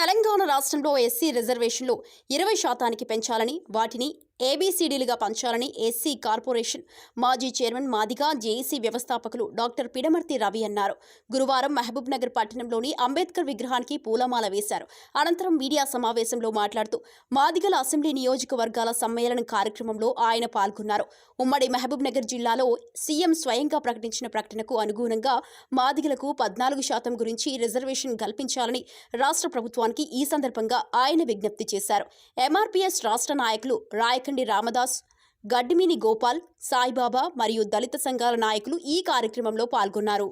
తెలంగాణ రాష్ట్రంలో ఎస్సీ రిజర్వేషన్లు ఇరవై శాతానికి పెంచాలని వాటిని ఏబీసీడీలుగా పంచాలని ఎస్సీ కార్పొరేషన్ మాజీ చైర్మన్ మాదిగా జేఏసీ వ్యవస్థాపకులు డాక్టర్ పిడమర్తి రవి అన్నారు. గురువారం మహబూబ్ నగర్ పట్టణంలోని అంబేద్కర్ విగ్రహానికి పూలమాల వేశారు. అనంతరం మీడియా సమావేశంలో మాట్లాడుతూ మాదిగల అసెంబ్లీ నియోజకవర్గాల సమ్మేళనం కార్యక్రమంలో ఆయన పాల్గొన్నారు. ఉమ్మడి మహబూబ్ నగర్ జిల్లాలో సీఎం స్వయంగా ప్రకటించిన ప్రకటనకు అనుగుణంగా మాదిగలకు పద్నాలుగు శాతం గురించి రిజర్వేషన్ కల్పించాలని రాష్ట్ర ప్రభుత్వానికి ఈ సందర్భంగా ఆయన విజ్ఞప్తి చేశారు. ఎంఆర్పీఎస్ రాష్ట్ర నాయకులు రాయక రాయకండి రామదాస్ గడ్డిమిని గోపాల్ సాయిబాబా మరియు దళిత సంఘాల నాయకులు ఈ కార్యక్రమంలో పాల్గొన్నారు.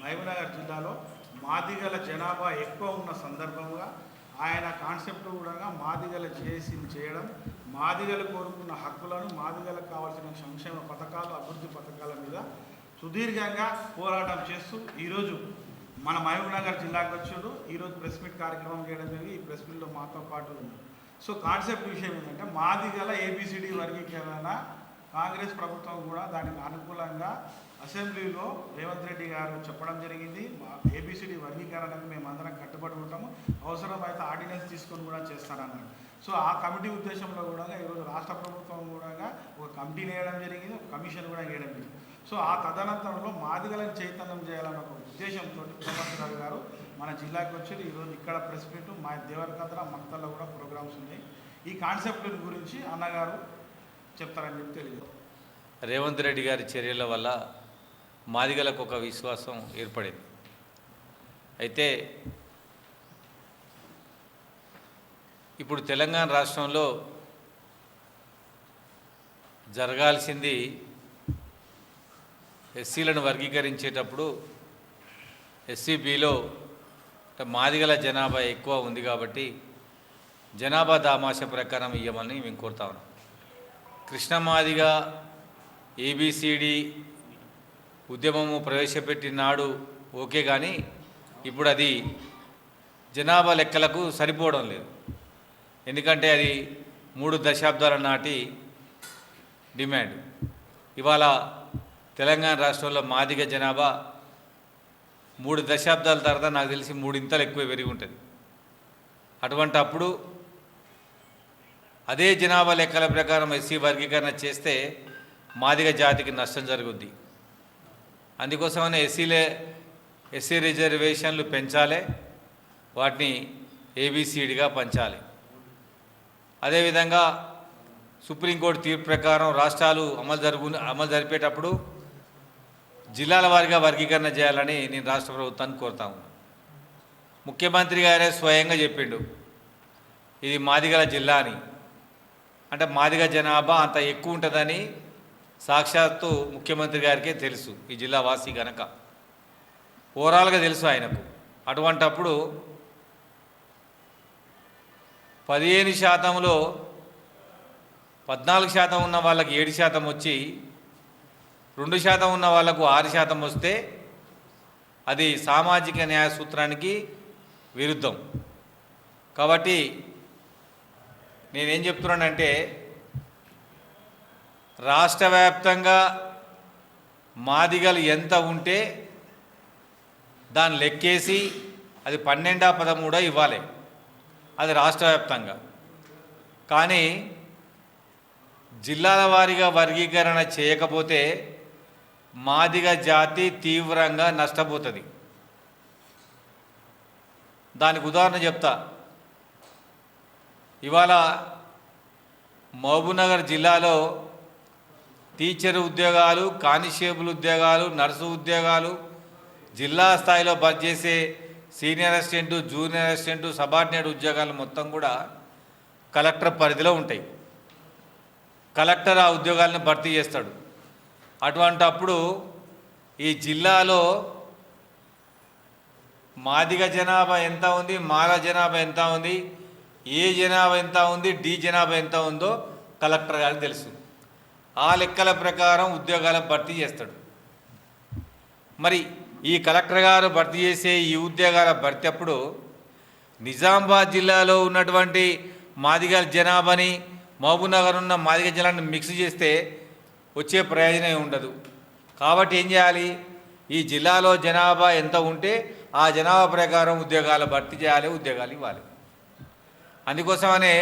మహబూబ్నగర్ జిల్లాలో మాదిగల జనాభా ఎక్కువ ఉన్న సందర్భంగా ఆయన కాన్సెప్ట్ కూడా మాదిగల చేసి చేయడం మాదిగలు కోరుకున్న హక్కులను మాదిగలకు కావాల్సిన సంక్షేమ పథకాలు అభివృద్ధి పథకాల మీద సుదీర్ఘంగా పోరాటం చేస్తూ ఈరోజు మన మహబూబ్నగర్ జిల్లాకు వచ్చాడు. ఈరోజు ప్రెస్ మీట్ కార్యక్రమం చేయడం జరిగింది. ఈ ప్రెస్ మీట్లో మాతో పాటు ఉన్నారు సో కాన్సెప్ట్ విషయం ఏంటంటే మాది గల ఏబిసిడి వర్గీకరణ కాంగ్రెస్ ప్రభుత్వం కూడా దానికి అనుకూలంగా అసెంబ్లీలో రేవంత్ రెడ్డి గారు చెప్పడం జరిగింది. మా ఏబిసిడి వర్గీకరణకు మేము అందరం కట్టుబడి ఉంటాము. అవసరమైతే ఆర్డినెన్స్ తీసుకొని కూడా చేస్తారన్నారు సో ఆ కమిటీ ఉద్దేశంలో కూడా ఈరోజు రాష్ట్ర ప్రభుత్వం కూడా ఒక కమిటీని వేయడం జరిగింది. ఒక కమిషన్ కూడా వేయడం జరిగింది. సో ఆ తదనంతరంలో మాదిగలను చైతన్యం చేయాలన్న ఒక ఉద్దేశంతో ప్రభాకర్ గారు మన జిల్లాకి వచ్చి ఈరోజు ఇక్కడ ప్రెస్ మీట్ మా దేవరకద్ర మక్తల్లో కూడా ప్రోగ్రామ్స్ ఉన్నాయి. ఈ కాన్సెప్ట్ గురించి అన్నగారు చెప్తారని చెప్పి తెలియదు రేవంత్ రెడ్డి గారి చర్యల వల్ల మాదిగలకు ఒక విశ్వాసం ఏర్పడింది. అయితే ఇప్పుడు తెలంగాణ రాష్ట్రంలో జరగాల్సింది ఎస్సీలను వర్గీకరించేటప్పుడు ఎస్సీబీలో మాదిగల జనాభా ఎక్కువ ఉంది కాబట్టి జనాభా దామాష ప్రకారం ఇవ్వమని మేము కోరుతా ఉన్నాం. కృష్ణమాదిగా ఏబిసిడి ఉద్యమము ప్రవేశపెట్టినాడు ఓకే కానీ ఇప్పుడు అది జనాభా లెక్కలకు సరిపోవడం లేదు. ఎందుకంటే అది మూడు దశాబ్దాల నాటి డిమాండ్. ఇవాళ తెలంగాణ రాష్ట్రంలో మాదిగ జనాభా మూడు దశాబ్దాల తర్వాత నాకు తెలిసి మూడింతలు ఎక్కువ పెరిగి ఉంటుంది. అటువంటి అప్పుడు అదే జనాభా లెక్కల ప్రకారం ఎస్సీ వర్గీకరణ చేస్తే మాదిగ జాతికి నష్టం జరుగుద్ది. అందుకోసమనే ఎస్సీలే ఎస్సీ రిజర్వేషన్లు పెంచాలి వాటిని ఏబిసిడిగా పంచాలి. అదేవిధంగా సుప్రీంకోర్టు తీర్పు ప్రకారం రాష్ట్రాలు అమలు జరుగు అమలు జరిపేటప్పుడు జిల్లాల వారిగా వర్గీకరణ చేయాలని నేను రాష్ట్ర ప్రభుత్వాన్ని కోరుతా ఉన్నాను ముఖ్యమంత్రి గారే స్వయంగా చెప్పిండు ఇది మాదిగల జిల్లా అని. అంటే మాదిగ జనాభా అంత ఎక్కువ ఉంటుందని సాక్షాత్తు ముఖ్యమంత్రి గారికే తెలుసు ఈ జిల్లా వాసి గనక. ఓవరాల్గా తెలుసు ఆయనకు. అటువంటప్పుడు పదిహేను శాతంలో పద్నాలుగు శాతం ఉన్న వాళ్ళకి ఏడు శాతం వచ్చి రెండు శాతం ఉన్న వాళ్ళకు ఆరు శాతం వస్తే అది సామాజిక న్యాయ సూత్రానికి విరుద్ధం. కాబట్టి నేనేం చెప్తున్నానంటే రాష్ట్ర వ్యాప్తంగా మాదిగలు ఎంత ఉంటే దాన్ని లెక్కేసి అది పన్నెండా పదమూడో ఇవ్వాలి. అది రాష్ట్ర వ్యాప్తంగా. కానీ జిల్లాల వారీగా వర్గీకరణ చేయకపోతే మాదిగ జాతి తీవ్రంగా నష్టపోతుంది. దానికి ఉదాహరణ చెప్తా. ఇవాళ మహబూబ్నగర్ జిల్లాలో టీచర్ ఉద్యోగాలు కానిస్టేబుల్ ఉద్యోగాలు నర్సు ఉద్యోగాలు జిల్లా స్థాయిలో పనిచేసే senior assistant junior assistant subordinate ఉద్యోగాలు మొత్తం కూడా కలెక్టర్ పరిధిలో ఉంటాయి. కలెక్టర్ ఆ ఉద్యోగాలను భర్తీ చేస్తాడు. అటువంటప్పుడు ఈ జిల్లాలో మాదిగ జనాభా ఎంత ఉంది మాల జనాభా ఎంత ఉంది ఏ జనాభా ఎంత ఉంది డి జనాభా ఎంత ఉందో కలెక్టర్ గారికి తెలుసు. ఆ లెక్కల ప్రకారం ఉద్యోగాలను భర్తీ చేస్తాడు. మరి ఈ కలెక్టర్ గారు భర్తీ చేసే ఈ ఉద్యోగాల భర్తీ అప్పుడు నిజామాబాద్ జిల్లాలో ఉన్నటువంటి మాదిగల జనాభాని మహబూబ్నగర్ ఉన్న మాదిగ జనాన్ని మిక్స్ చేస్తే వచ్చే ప్రయోజనం ఉండదు. కాబట్టి ఏం చేయాలి? ఈ జిల్లాలో జనాభా ఎంత ఉంటే ఆ జనాభా ప్రకారం ఉద్యోగాలు భర్తీ చేయాలి ఉద్యోగాలు ఇవ్వాలి. అందుకోసమనే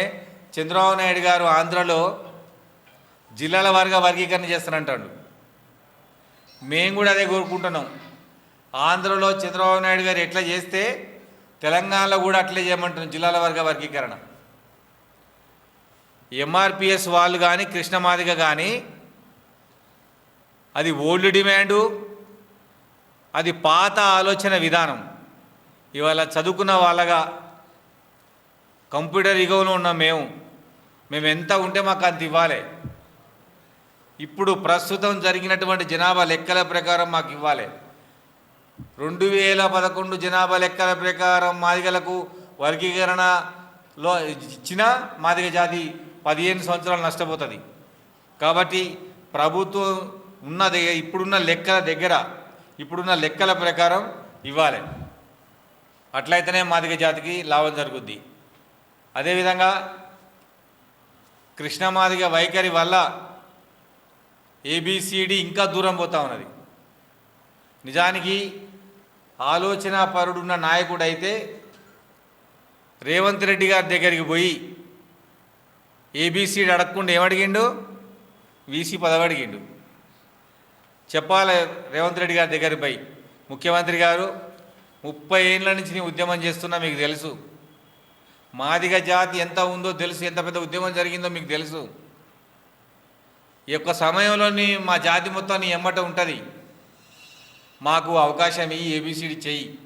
చంద్రబాబు నాయుడు గారు ఆంధ్రలో జిల్లాల వారిగా వర్గీకరణ చేస్తానంటాడు మేము కూడా అదే కోరుకుంటున్నాం. ఆంధ్రలో చంద్రబాబు నాయుడు గారు ఎట్లా చేస్తే తెలంగాణలో కూడా అట్లే చేయమంటున్నాం జిల్లాల వర్గ వర్గీకరణ. ఎంఆర్పిఎస్ వాళ్ళు కానీ కృష్ణమాదిగ కానీ అది ఓల్డ్ డిమాండు అది పాత ఆలోచన విధానం. ఇవాళ చదువుకున్న వాళ్ళగా కంప్యూటర్ యుగంలో ఉన్నాం మేము మేము ఎంత ఉంటే మాకు అంత ఇవ్వాలి. ఇప్పుడు ప్రస్తుతం జరిగినటువంటి జనాభా లెక్కల ప్రకారం మాకు ఇవ్వాలి. రెండు వేల పదకొండు జనాభా లెక్కల ప్రకారం మాదిగలకు వర్గీకరణలో ఇచ్చిన మాదిగ జాతి పదిహేను సంవత్సరాలు నష్టపోతుంది. కాబట్టి ప్రభుత్వం ఉన్న దగ్గర ఇప్పుడున్న లెక్కల దగ్గర ఇప్పుడున్న లెక్కల ప్రకారం ఇవ్వాలి. అట్లయితేనే మాదిగ జాతికి లాభం జరుగుద్ది. అదేవిధంగా కృష్ణమాదిగ వైఖరి వల్ల ఏబిసిడి ఇంకా దూరం పోతా ఉన్నది. నిజానికి ఆలోచన పరుడున్న నాయకుడు అయితే రేవంత్ రెడ్డి గారి దగ్గరికి పోయి ఏబిసిడి అడగకుండా ఏమడిగిండు? వీసీ పదవి అడిగిండు. చెప్పాలి రేవంత్ రెడ్డి గారి దగ్గరికి పోయి. ముఖ్యమంత్రి గారు ముప్పై ఏళ్ళ నుంచి నేను ఉద్యమం చేస్తున్నా మీకు తెలుసు. మాదిగ జాతి ఎంత ఉందో తెలుసు ఎంత పెద్ద ఉద్యమం జరిగిందో మీకు తెలుసు. ఈ యొక్క సమయంలోని మా జాతి మొత్తం నీ ఎమ్మట ఉంటుంది. మాకు అవకాశం ఇవి ఏబిసిడి చెయ్యి.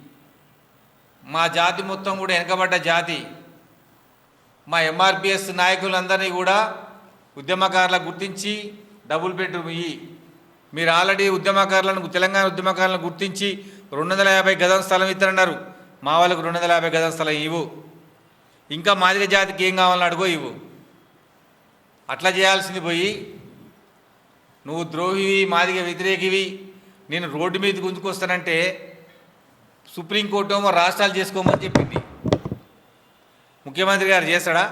మా జాతి మొత్తం కూడా వెనకబడ్డ జాతి. మా ఎంఆర్పిఎస్ నాయకులందరినీ కూడా ఉద్యమకారులకు గుర్తించి డబుల్ బెడ్రూమ్ ఇవి మీరు ఆల్రెడీ ఉద్యమకారులను తెలంగాణ ఉద్యమకారులను గుర్తించి రెండు వందల యాభై గజం స్థలం ఇస్తారన్నారు. మా వాళ్ళకు రెండు వందల యాభై గజం స్థలం ఇవ్వు. ఇంకా మాదిరి జాతికి ఏం కావాలని అడుగో ఇవ్వు. అట్లా చేయాల్సింది పోయి నువ్వు ద్రోహివి మాదిగ వ్యతిరేకివి నేను రోడ్డు మీద గుంజుకొస్తానంటే సుప్రీంకోర్టు ఏమో రాష్ట్రాలు చేసుకోమని చెప్పింది. ముఖ్యమంత్రి గారు చేస్తాడా?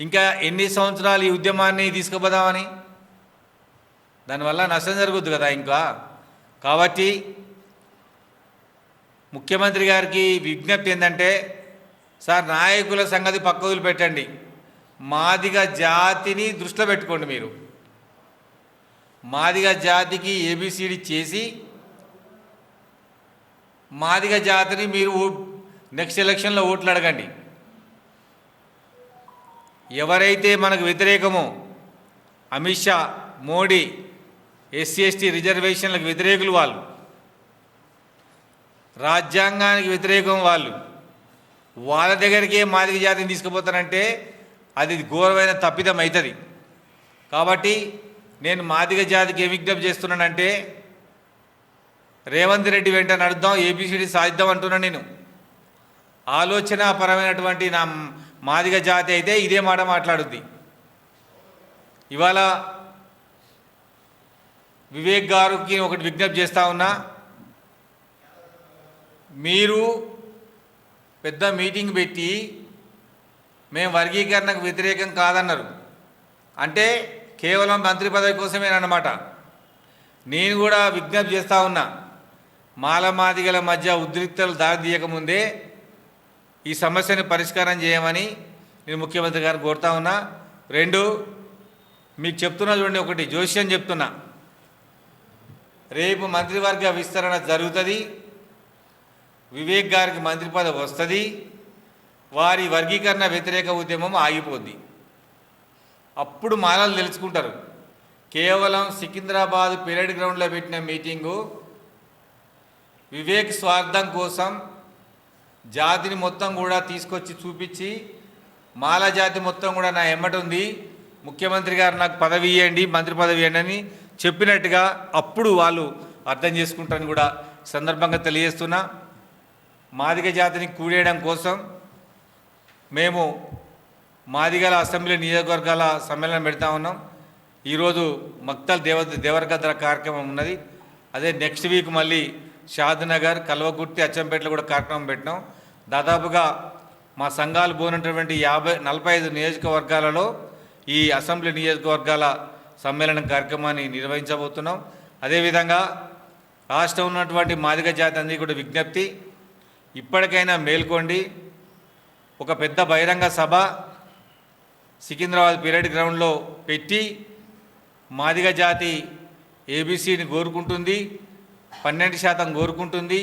ఇంకా ఎన్ని సంవత్సరాలు ఈ ఉద్యమాన్ని తీసుకుపోదామని? దానివల్ల నష్టం జరుగుద్ది కదా ఇంకా. కాబట్టి ముఖ్యమంత్రి గారికి విజ్ఞప్తి ఏంటంటే సార్ నాయకుల సంగతి పక్క వదిలిపెట్టండి. మాదిగ జాతిని దృష్టిలో పెట్టుకోండి మీరు. మాదిగ జాతికి ఏబిసిడి చేసి మాదిగ జాతిని మీరు నెక్స్ట్ ఎలక్షన్లో ఓట్లు అడగండి. ఎవరైతే మనకు వ్యతిరేకమో అమిత్ షా మోడీ ఎస్సీ ఎస్టీ రిజర్వేషన్లకు వ్యతిరేకులు వాళ్ళు. రాజ్యాంగానికి వ్యతిరేకం వాళ్ళు. వాళ్ళ దగ్గరికే మాదిగ జాతిని తీసుకుపోతానంటే అది ఘోరమైన తప్పిదం అవుతుంది కాబట్టి నేను మాదిగ జాతికి ఏ విజ్ఞప్తి చేస్తున్నానంటే రేవంత్ రెడ్డి వెంట నడుద్దాం ఏబిసిడి సాధిద్దాం అంటున్నాను నేను. ఆలోచనాపరమైనటువంటి నా మాదిగ జాతి అయితే ఇదే మాట మాట్లాడుద్ది. ఇవాళ వివేక్ గారికి ఒకటి విజ్ఞప్తి చేస్తా ఉన్నా. మీరు పెద్ద మీటింగ్ పెట్టి మేము వర్గీకరణకు వ్యతిరేకం కాదన్నారు. అంటే కేవలం మంత్రి పదవి కోసమేనమాట నేను కూడా విజ్ఞప్తి చేస్తూ ఉన్నా. మాలమాదిగల మధ్య ఉద్రిక్తలు దారితీయకముందే ఈ సమస్యను పరిష్కారం చేయమని నేను ముఖ్యమంత్రి గారిని కోరుతా ఉన్నా. రెండు మీకు చెప్తున్నా చూడండి ఒకటి జోష్యం చెప్తున్నా. రేపు మంత్రివర్గ విస్తరణ జరుగుతుంది. వివేక్ గారికి మంత్రి పదవి వస్తుంది. వారి వర్గీకరణ వ్యతిరేక ఉద్యమం ఆగిపోద్ది. అప్పుడు మాలలు తెలుసుకుంటారు కేవలం సికింద్రాబాద్ పెరేడ్ గ్రౌండ్లో పెట్టిన మీటింగు వివేక్ స్వార్థం కోసం జాతిని మొత్తం కూడా తీసుకొచ్చి చూపించి మాల జాతి మొత్తం కూడా నా ఎమ్మటి ఉంది. ముఖ్యమంత్రి గారు నాకు పదవి ఇవ్వండి మంత్రి పదవి ఇవ్వండి అని చెప్పినట్టుగా అప్పుడు వాళ్ళు అర్థం చేసుకుంటారని కూడా సందర్భంగా తెలియజేస్తున్నా. మాదిగ జాతిని కూడేయడం కోసం మేము మాదిగల అసెంబ్లీ నియోజకవర్గాల సమ్మేళనం పెడతా ఉన్నాం. ఈరోజు మక్తల్ దేవ దేవరగద్ర కార్యక్రమం ఉన్నది. అదే నెక్స్ట్ వీక్ మళ్ళీ షాద్ నగర్ కల్వకుర్తి అచ్చంపేటలో కూడా కార్యక్రమం పెట్టినాం. దాదాపుగా మా సంఘాలు పోనటువంటి యాభై నలభై ఐదు నియోజకవర్గాలలో ఈ అసెంబ్లీ నియోజకవర్గాల సమ్మేళనం కార్యక్రమాన్ని నిర్వహించబోతున్నాం. అదేవిధంగా రాష్ట్రం ఉన్నటువంటి మాదిగ జాతి అందరికీ కూడా విజ్ఞప్తి ఇప్పటికైనా మేల్కోండి. ఒక పెద్ద బహిరంగ సభ సికింద్రాబాద్ పీరియడ్ గ్రౌండ్లో పెట్టి మాదిగ జాతి ఏబీసీని కోరుకుంటుంది పన్నెండు శాతం కోరుకుంటుంది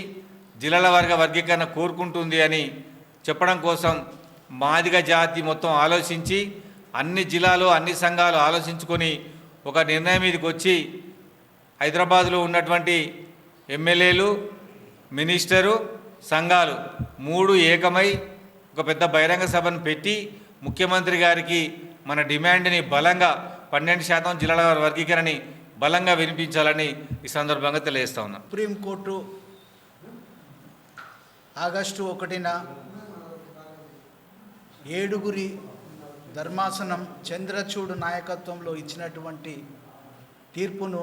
జిల్లాల వర్గ వర్గీకరణ కోరుకుంటుంది అని చెప్పడం కోసం మాదిగ జాతి మొత్తం ఆలోచించి అన్ని జిల్లాలు అన్ని సంఘాలు ఆలోచించుకొని ఒక నిర్ణయం మీదకి వచ్చి హైదరాబాద్లో ఉన్నటువంటి ఎమ్మెల్యేలు మినిస్టరు సంఘాలు మూడు ఏకమై ఒక పెద్ద బహిరంగ సభను పెట్టి ముఖ్యమంత్రి గారికి మన డిమాండ్ని బలంగా పన్నెండు శాతం జిల్లాల వర్గీకరణని బలంగా వినిపించాలని ఈ సందర్భంగా తెలియజేస్తా ఉన్నాం. సుప్రీంకోర్టు ఆగస్టు ఒకటిన ఏడుగురి ధర్మాసనం చంద్రచూడు నాయకత్వంలో ఇచ్చినటువంటి తీర్పును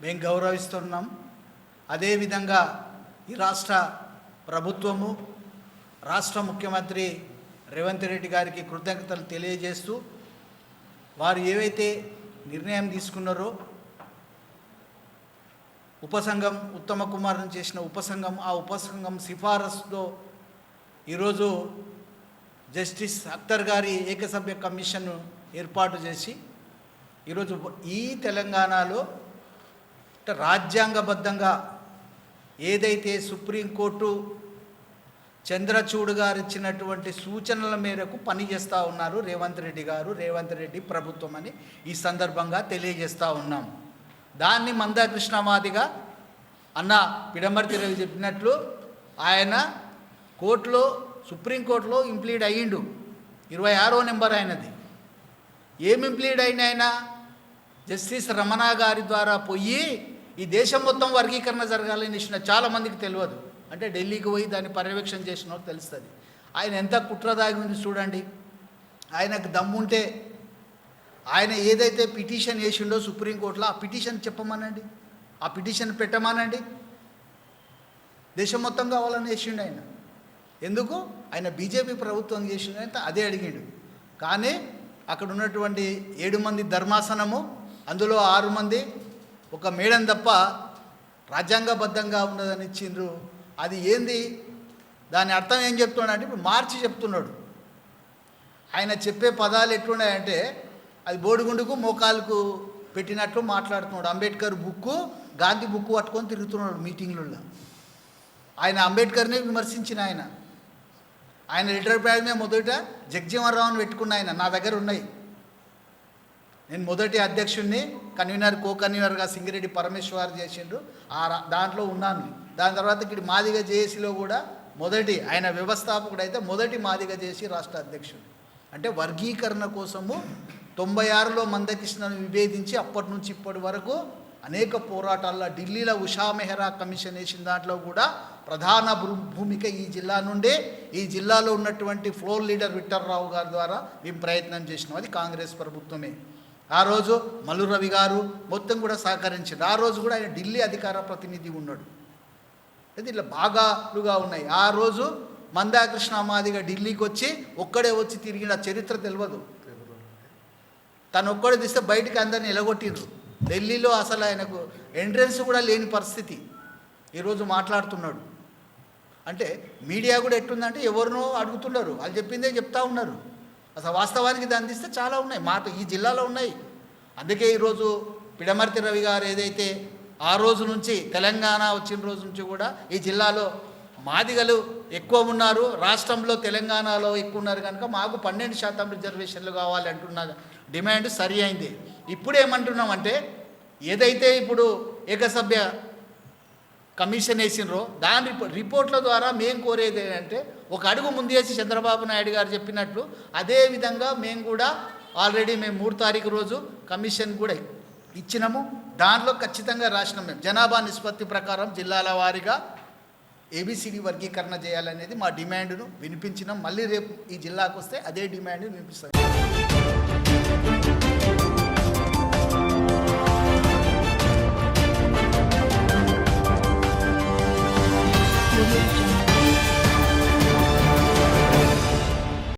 మేము గౌరవిస్తున్నాం. అదేవిధంగా ఈ రాష్ట్ర ప్రభుత్వము రాష్ట్ర ముఖ్యమంత్రి రేవంత్ రెడ్డి గారికి కృతజ్ఞతలు తెలియజేస్తూ వారు ఏవైతే నిర్ణయం తీసుకున్నారో ఉపసంఘం ఉత్తమ కుమార్ని చేసిన ఉపసంఘం ఆ ఉపసంఘం సిఫారసుతో ఈరోజు జస్టిస్ అక్తర్ గారి ఏకసభ్య కమిషన్ ఏర్పాటు చేసి ఈరోజు ఈ తెలంగాణలో రాజ్యాంగబద్ధంగా ఏదైతే సుప్రీంకోర్టు చంద్రచూడ్ గారు ఇచ్చినటువంటి సూచనల మేరకు పనిచేస్తూ ఉన్నారు రేవంత్ రెడ్డి గారు రేవంత్ రెడ్డి ప్రభుత్వం అని ఈ సందర్భంగా తెలియజేస్తూ ఉన్నాం. దాన్ని మందాకృష్ణమాదిగా అన్న పిడమర్తి రవి చెప్పినట్లు ఆయన కోర్టులో సుప్రీంకోర్టులో ఇంప్లీడ్ అయ్యిండు. ఇరవై ఆరో నెంబర్ ఆయనది. ఏం ఇంప్లీడ్ అయిన ఆయన? జస్టిస్ రమణ గారి ద్వారా పోయి ఈ దేశం మొత్తం వర్గీకరణ జరగాలని ఇచ్చిన చాలామందికి తెలియదు. అంటే ఢిల్లీకి పోయి దాన్ని పర్యవేక్షణ చేసిన తెలుస్తుంది. ఆయన ఎంత కుట్ర దాగి ఉంది చూడండి. ఆయనకు దమ్ముంటే ఆయన ఏదైతే పిటిషన్ వేసిండో సుప్రీంకోర్టులో ఆ పిటిషన్ చెప్పమనండి. ఆ పిటిషన్ పెట్టమనండి. దేశం మొత్తం కావాలని వేసిండు ఆయన. ఎందుకు? ఆయన బీజేపీ ప్రభుత్వం చేసిందంటే అదే అడిగిండు. కానీ అక్కడ ఉన్నటువంటి ఏడు మంది ధర్మాసనము అందులో ఆరు మంది ఒక మేడం తప్ప రాజ్యాంగబద్ధంగా ఉన్నదని ఇచ్చిండ్రు. అది ఏంది? దాని అర్థం ఏం చెప్తున్నాడు అంటే ఇప్పుడు మార్చి చెప్తున్నాడు. ఆయన చెప్పే పదాలు ఎట్లున్నాయంటే అది బోడిగుండుకు మోకాలకు పెట్టినట్లు మాట్లాడుతున్నాడు. అంబేద్కర్ బుక్కు గాంధీ బుక్కు పట్టుకొని తిరుగుతున్నాడు మీటింగ్లలో. ఆయన అంబేద్కర్ని విమర్శించిన ఆయన. ఆయన లిటర్ ప్యాడ్మే మొదట జగ్జీవన్ పెట్టుకున్న ఆయన నా దగ్గర ఉన్నాయి. నేను మొదటి అధ్యక్షుడిని కన్వీనర్ కో కన్వీనర్గా సింగిరెడ్డి పరమేశ్వర్ చేసిండ్రు. ఆ రా- దాంట్లో ఉన్నాను. దాని తర్వాత ఇక్కడ మాదిగ జేఏసీలో కూడా మొదటి ఆయన వ్యవస్థాపకుడు అయితే మొదటి మాదిగ చేసి రాష్ట్ర అధ్యక్షుడు. అంటే వర్గీకరణ కోసము తొంభై ఆరులో మందకృష్ణను విభేదించి అప్పటి నుంచి ఇప్పటి వరకు అనేక పోరాటాల్లో ఢిల్లీలో ఉషా మెహ్రా కమిషన్ వేసిన దాంట్లో కూడా ప్రధాన భూమిక ఈ జిల్లా నుండే ఈ జిల్లాలో ఉన్నటువంటి ఫ్లోర్ లీడర్ విఠలరావు గారి ద్వారా మేము ప్రయత్నం చేసినాం. అది కాంగ్రెస్ ప్రభుత్వమే. ఆ రోజు మల్లు రవి గారు మొత్తం కూడా సహకరించారు. ఆ రోజు కూడా ఆయన ఢిల్లీ అధికార ప్రతినిధి ఉన్నాడు. అది ఇట్లా భాగాలుగా ఉన్నాయి. ఆ రోజు మందాకృష్ణ అమాదిగా ఢిల్లీకి వచ్చి ఒక్కడే వచ్చి తిరిగిన చరిత్ర తెలియదు తను ఒక్కడే తీస్తే బయటికి అందరిని ఎలగొట్టిండ్రు. ఢిల్లీలో అసలు ఆయనకు ఎంట్రెన్స్ కూడా లేని పరిస్థితి. ఈరోజు మాట్లాడుతున్నాడు. అంటే మీడియా కూడా ఎట్లుందంటే ఎవరినో అడుగుతున్నారు. వాళ్ళు చెప్పిందే చెప్తా ఉన్నారు. అసలు వాస్తవానికి దాన్ని తీస్తే చాలా ఉన్నాయి. మాట ఈ జిల్లాలో ఉన్నాయి. అందుకే ఈరోజు పిడమర్తి రవి గారు ఏదైతే ఆ రోజు నుంచి తెలంగాణ వచ్చిన రోజు నుంచి కూడా ఈ జిల్లాలో మాదిగలు ఎక్కువ ఉన్నారు. రాష్ట్రంలో తెలంగాణలో ఎక్కువ ఉన్నారు కనుక మాకు పన్నెండు శాతం రిజర్వేషన్లు కావాలి అంటున్న డిమాండ్ సరి అయింది. ఇప్పుడు ఏమంటున్నామంటే ఏదైతే ఇప్పుడు ఏకసభ్య కమిషన్ వేసినరో. దాని రిపోర్ట్ల ద్వారా మేము కోరేది ఏంటంటే ఒక అడుగు ముందేసి చంద్రబాబు నాయుడు గారు చెప్పినట్లు అదేవిధంగా మేము కూడా ఆల్రెడీ మేము మూడు తారీఖు రోజు కమిషన్ కూడా ఇచ్చినాము. దాంట్లో ఖచ్చితంగా రాసినాం మేము జనాభా నిష్పత్తి ప్రకారం జిల్లాల వారీగా ఏబిసిడి వర్గీకరణ చేయాలనేది మా డిమాండ్ను వినిపించినాం. మళ్ళీ రేపు ఈ జిల్లాకు వస్తే అదే డిమాండ్ వినిపిస్తాం. Audio Jungle.